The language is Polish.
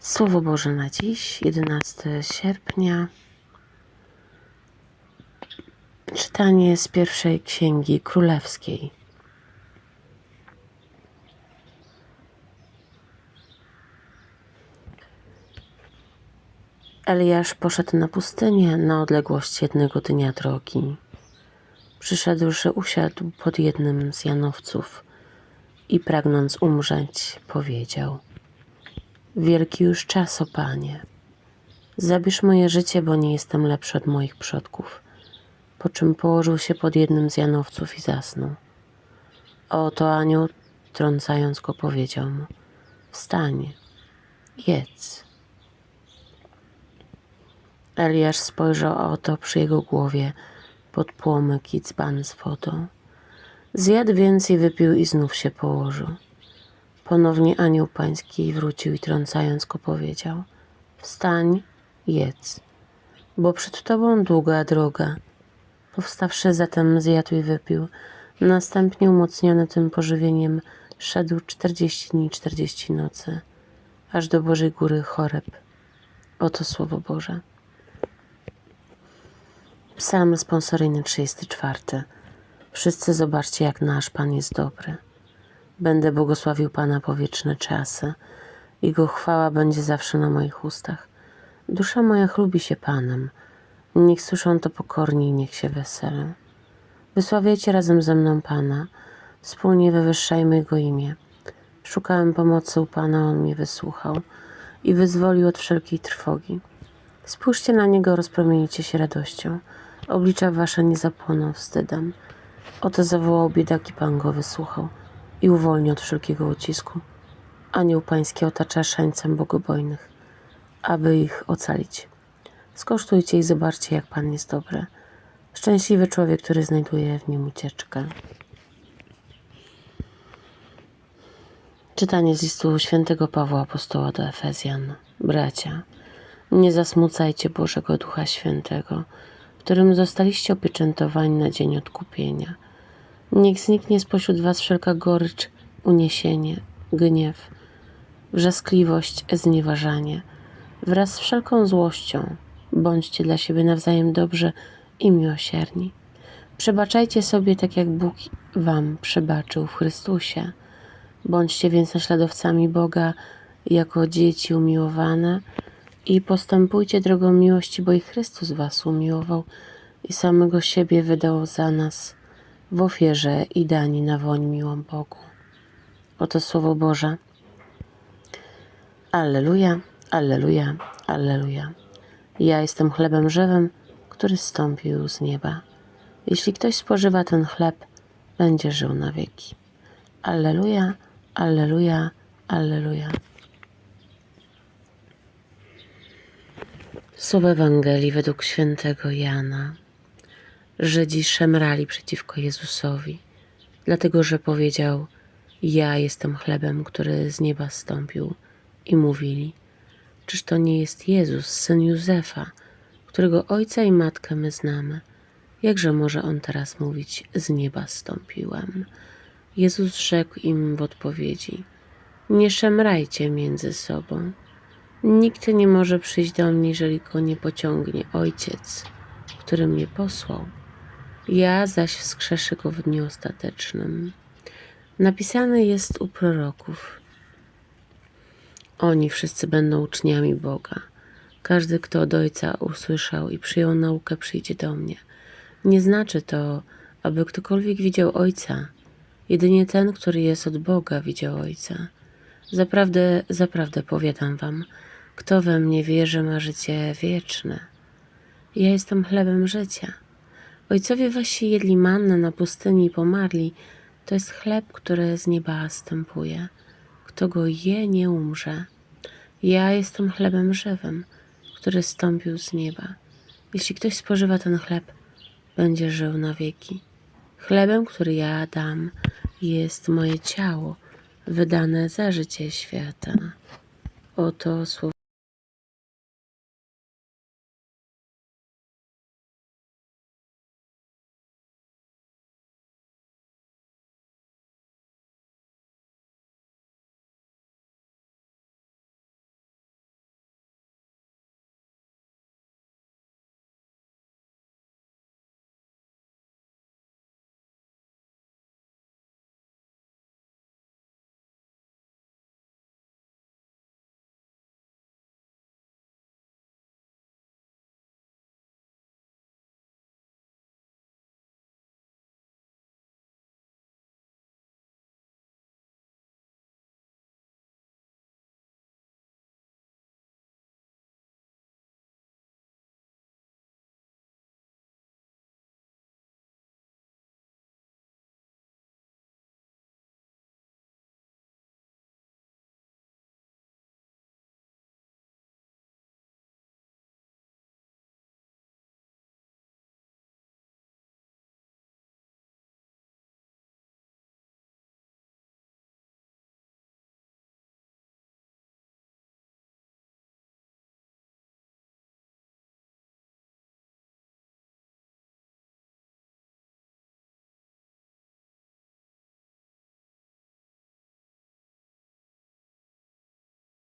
Słowo Boże na dziś, 11 sierpnia. Czytanie z pierwszej księgi królewskiej. Eliasz poszedł na pustynię na odległość jednego dnia drogi. Przyszedłszy, usiadł pod jednym z janowców i pragnąc umrzeć, powiedział: Wielki już czas, o panie. Zabierz moje życie, bo nie jestem lepszy od moich przodków. Po czym położył się pod jednym z janowców i zasnął. Oto anioł, trącając go, powiedział mu: Wstań, jedz. Eliasz spojrzał, oto przy jego głowie podpłomyk i dzban z wodą. Zjadł więc i wypił i znów się położył. Ponownie anioł pański wrócił i trącając go powiedział: Wstań, jedz, bo przed tobą długa droga. Powstawszy zatem zjadł i wypił. Następnie umocniony tym pożywieniem szedł czterdzieści dni czterdzieści nocy, aż do Bożej Góry Choreb. Oto Słowo Boże. Psalm sponsoryjny 34. Wszyscy zobaczcie, jak nasz Pan jest dobry. Będę błogosławił Pana po wieczne czasy. Jego chwała będzie zawsze na moich ustach. Dusza moja chlubi się Panem. Niech słyszą to pokorni i niech się weselą. Wysławiajcie razem ze mną Pana. Wspólnie wywyższajmy Jego imię. Szukałem pomocy u Pana, On mnie wysłuchał i wyzwolił od wszelkiej trwogi. Spójrzcie na Niego, rozpromienicie się radością. Oblicza wasze nie zapłoną wstydem. Oto zawołał biedaki Pan go wysłuchał i uwolni od wszelkiego ucisku. Anioł Pański otacza szańcem bogobojnych, aby ich ocalić. Skosztujcie i zobaczcie, jak Pan jest dobry. Szczęśliwy człowiek, który znajduje w nim ucieczkę. Czytanie z listu świętego Pawła Apostoła do Efezjan. Bracia, nie zasmucajcie Bożego Ducha Świętego, którym zostaliście opieczętowani na dzień odkupienia. Niech zniknie spośród was wszelka gorycz, uniesienie, gniew, wrzaskliwość, znieważanie. Wraz z wszelką złością bądźcie dla siebie nawzajem dobrzy i miłosierni. Przebaczajcie sobie tak, jak Bóg wam przebaczył w Chrystusie. Bądźcie więc naśladowcami Boga jako dzieci umiłowane i postępujcie drogą miłości, bo i Chrystus was umiłował i samego siebie wydał za nas w ofierze i dani na woń miłą Bogu. Oto Słowo Boże. Alleluja, alleluja, alleluja. Ja jestem chlebem żywym, który zstąpił z nieba. Jeśli ktoś spożywa ten chleb, będzie żył na wieki. Alleluja, alleluja, alleluja. Słowo Ewangelii według świętego Jana. Żydzi szemrali przeciwko Jezusowi, dlatego że powiedział: Ja jestem chlebem, który z nieba stąpił. I mówili: Czyż to nie jest Jezus, syn Józefa, którego ojca i matkę my znamy? Jakże może on teraz mówić: Z nieba stąpiłem? Jezus rzekł im w odpowiedzi: Nie szemrajcie między sobą. Nikt nie może przyjść do mnie, jeżeli go nie pociągnie Ojciec, który mnie posłał. Ja zaś wskrzeszę go w dniu ostatecznym. Napisane jest u proroków. Oni wszyscy będą uczniami Boga. Każdy, kto od Ojca usłyszał i przyjął naukę, przyjdzie do mnie. Nie znaczy to, aby ktokolwiek widział Ojca. Jedynie ten, który jest od Boga, widział Ojca. Zaprawdę, zaprawdę powiadam wam, kto we mnie wierzy, ma życie wieczne. Ja jestem chlebem życia. Ojcowie wasi jedli mannę na pustyni i pomarli. To jest chleb, który z nieba stępuje. Kto go je, nie umrze. Ja jestem chlebem żywym, który stąpił z nieba. Jeśli ktoś spożywa ten chleb, będzie żył na wieki. Chlebem, który ja dam, jest moje ciało, wydane za życie świata. Oto słowo.